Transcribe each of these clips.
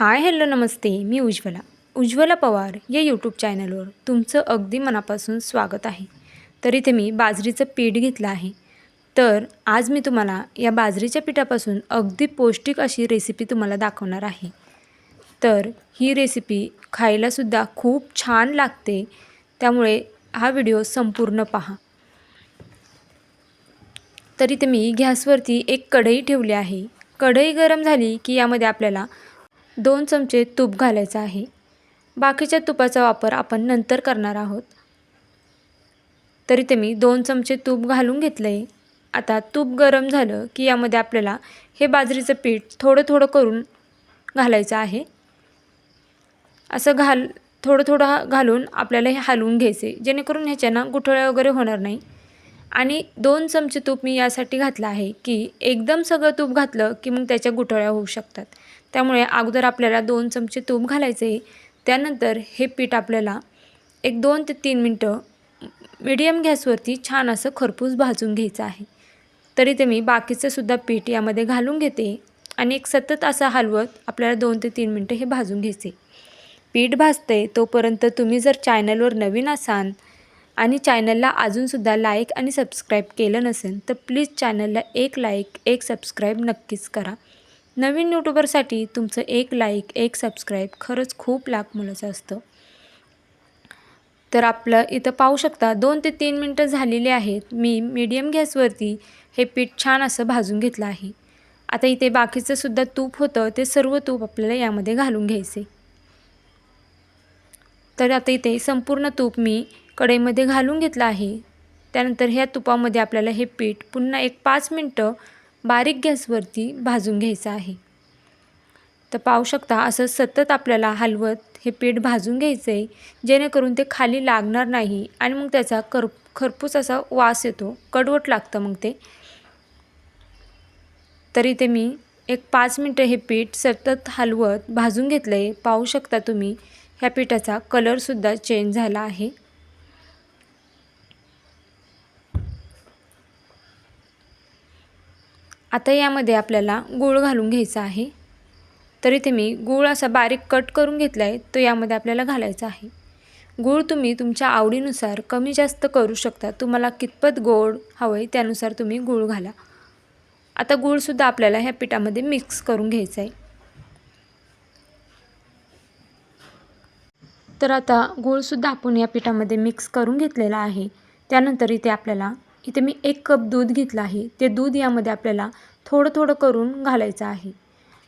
हाय hello नमस्ते. मी उज्ज्वला. उज्ज्वला पवार या यूट्यूब चॅनलवर तुमचं अगदी मनापासून स्वागत आहे. तर इथे मी बाजरीचं पीठ घेतलं आहे. तर आज मी तुम्हाला या बाजरीच्या पिठापासून अगदी पौष्टिक अशी रेसिपी तुम्हाला दाखवणार आहे. तर ही रेसिपी खायलासुद्धा खूप छान लागते. त्यामुळे हा व्हिडिओ संपूर्ण पहा. तर इथे मी गॅसवरती एक कढई ठेवली आहे. कढई गरम झाली की यामध्ये आपल्याला दोन चमचे तूप घालायचं आहे. बाकीच्या तुपाचा वापर आपण नंतर करणार आहोत. तरी ते मी दोन चमचे तूप घालून घेतलं आहे आता तूप गरम झालं की यामध्ये आपल्याला हे बाजरीचं पीठ थोडं थोडं करून घालायचं आहे. असं घाल थोडं थोडं घालून आपल्याला हे हलवून घ्यायचे जेणेकरून ह्याच्यानं गुठळ्या वगैरे होणार नाही. आणि दोन चमचे तूप मी यासाठी घातलं आहे की एकदम सगळं तूप घातलं की मग त्याच्या गुठळ्या होऊ शकतात. त्यामुळे अगोदर आपल्याला दोन चमचे तूप घालायचे त्यानंतर हे पीठ आपल्याला एक दोन ते तीन मिनटं मिडियम गॅसवरती छान असं खरपूस भाजून घ्यायचं आहे. तरी ते मी बाकीचंसुद्धा पीठ यामध्ये घालून घेते आणि एक सतत असं हलवत आपल्याला दोन ते तीन मिनटं हे भाजून घ्यायचे. पीठ भाजते तोपर्यंत तुम्ही जर चॅनलवर नवीन असाल आणि चॅनलला अजूनसुद्धा लाईक आणि सबस्क्राईब केलं नसेल तर प्लीज चॅनलला एक लाईक एक सबस्क्राईब नक्कीच करा. नवीन यूट्यूबरसाठी तुमचं एक लाईक एक सबस्क्राईब खरंच खूप लाख मुलाचं असतं. तर आपलं इथं पाहू शकता दोन ते तीन मिनटं झालेली आहेत. मी मीडियम गॅसवरती हे पीठ छान असं भाजून घेतलं आहे. आता इथे बाकीचं सुद्धा तूप होतं ते सर्व तूप आपल्याला यामध्ये घालून घ्यायचे. तर आता इथे संपूर्ण तूप मी कढईमध्ये घालून घेतलं आहे. त्यानंतर ह्या तुपामध्ये आपल्याला हे पीठ पुन्हा एक पाच मिनटं बारीक गॅसवरती भाजून घ्यायचं आहे. तर पाहू शकता असं सतत आपल्याला हलवत हे पीठ भाजून घ्यायचं आहे जेणेकरून ते खाली लागणार नाही आणि मग त्याचा कर खरपूस असा वास येतो कडवट लागतं मग ते. तरी ते मी एक पाच मिनटं हे पीठ सतत हलवत भाजून घेतलं आहे पाहू शकता तुम्ही ह्या पिठाचा कलरसुद्धा चेंज झाला आहे. आता यामध्ये आपल्याला गूळ घालून घ्यायचा आहे. तर इथे मी गूळ असा बारीक कट करून घेतला आहे तो यामध्ये आपल्याला घालायचा आहे. गूळ तुम्ही तुमच्या आवडीनुसार कमी जास्त करू शकता. तुम्हाला कितपत गोड हवं आहे त्यानुसार तुम्ही गूळ घाला. आता गूळसुद्धा आपल्याला ह्या पिठामध्ये मिक्स करून घ्यायचं आहे. तर आता गूळसुद्धा आपण या पिठामध्ये मिक्स करून घेतलेला आहे. त्यानंतर इथे आपल्याला इथे मी एक कप दूध घेतलं आहे. ते दूध यामध्ये आपल्याला थोडं थोडं करून घालायचं आहे.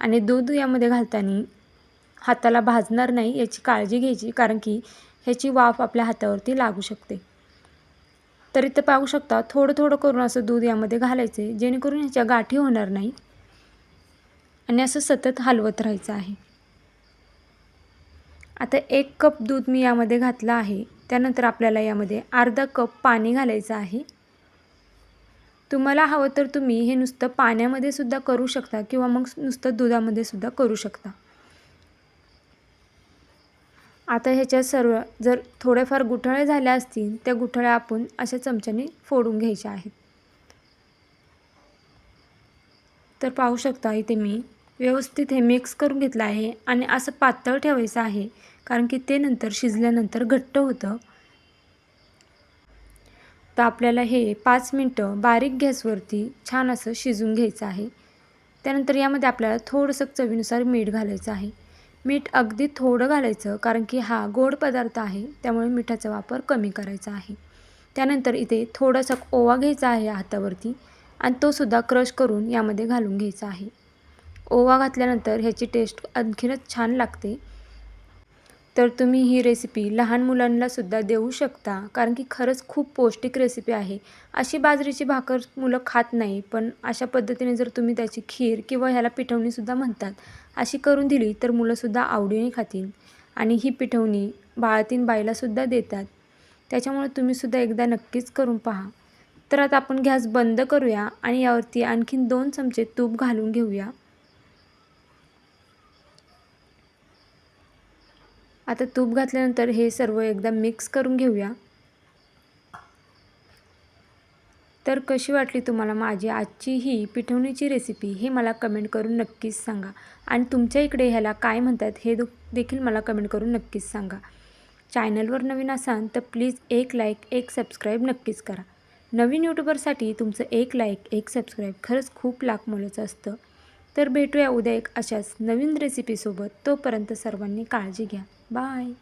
आणि दूध यामध्ये घालताना हाताला भाजणार नाही याची काळजी घ्यायची कारण की ह्याची वाफ आपल्या हातावरती लागू शकते. तर इथं पाहू शकता थोडं थोडं करून असं दूध यामध्ये घालायचे जेणेकरून ह्याच्या गाठी होणार नाही आणि असं सतत हलवत राहायचं आहे. आता एक कप दूध मी यामध्ये घातलं आहे. त्यानंतर आपल्याला यामध्ये अर्धा कप पाणी घालायचं आहे. तुम्हाला हवं तर तुम्ही हे नुसतं पाण्यामध्ये सुद्धा करू शकता किंवा मग नुसतं दुधामध्ये सुद्धा करू शकता. आता ह्याच्या सर्व जर थोड्याफार गुठळ्या झाल्या असतील त्या गुठळ्या आपण अशा चमच्याने फोडून घ्यायच्या आहेत. तर पाहू शकता इथे मी व्यवस्थित हे मिक्स करून घेतलं आहे आणि असं पातळ ठेवायचं आहे कारण की ते नंतर शिजल्यानंतर घट्ट होतं. तर आपल्याला हे पाच मिनटं बारीक गॅसवरती छान असं शिजून घ्यायचं आहे. त्यानंतर यामध्ये आपल्याला थोडंसं चवीनुसार मीठ घालायचं आहे. मीठ अगदी थोडं घालायचं कारण की हा गोड पदार्थ आहे त्यामुळे मिठाचा वापर कमी करायचा आहे. त्यानंतर इथे थोडासा ओवा घ्यायचा आहे हातावरती आणि तोसुद्धा क्रश करून यामध्ये घालून घ्यायचा आहे. ओवा घातल्यानंतर ह्याची टेस्ट आणखीनच छान लागते. तर तुम्ही ही रेसिपी लहान मुलांनासुद्धा देऊ शकता. कारण की खरंच खूप पौष्टिक रेसिपी आहे. अशी बाजरीची भाकर मुलं खात नाही पण अशा पद्धतीने जर तुम्ही त्याची खीर किंवा ह्याला पिठवणीसुद्धा म्हणतात अशी करून दिली तर मुलंसुद्धा आवडीने खातील. आणि ही पिठवणी बाळातीन बाईलासुद्धा देतात. त्याच्यामुळे तुम्हीसुद्धा एकदा नक्कीच करून पहा. तर आता आपण गॅस बंद करूया आणि यावरती आणखीन दोन चमचे तूप घालून घेऊया. आता तूप घातल्यानंतर हे सर्व एकदा मिक्स करून घेऊया. तर कशी वाटली तुम्हाला माझी आजची ही पिठवणीची रेसिपी हे मला कमेंट करून नक्कीच सांगा. आणि तुमच्या इकडे ह्याला काय म्हणतात हे दु देखील मला कमेंट करून नक्कीच सांगा. चॅनलवर नवीन असाल तर प्लीज एक लाईक एक सबस्क्राईब नक्कीच करा. नवीन यूट्यूबरसाठी तुमचं एक लाईक एक सबस्क्राईब खरंच खूप लाख मोलाचं असतं. तर भेटूया उद्या एक अशाच नवीन रेसिपीसोबत तोपर्यंत सर्वांनी काळजी घ्या. Bye.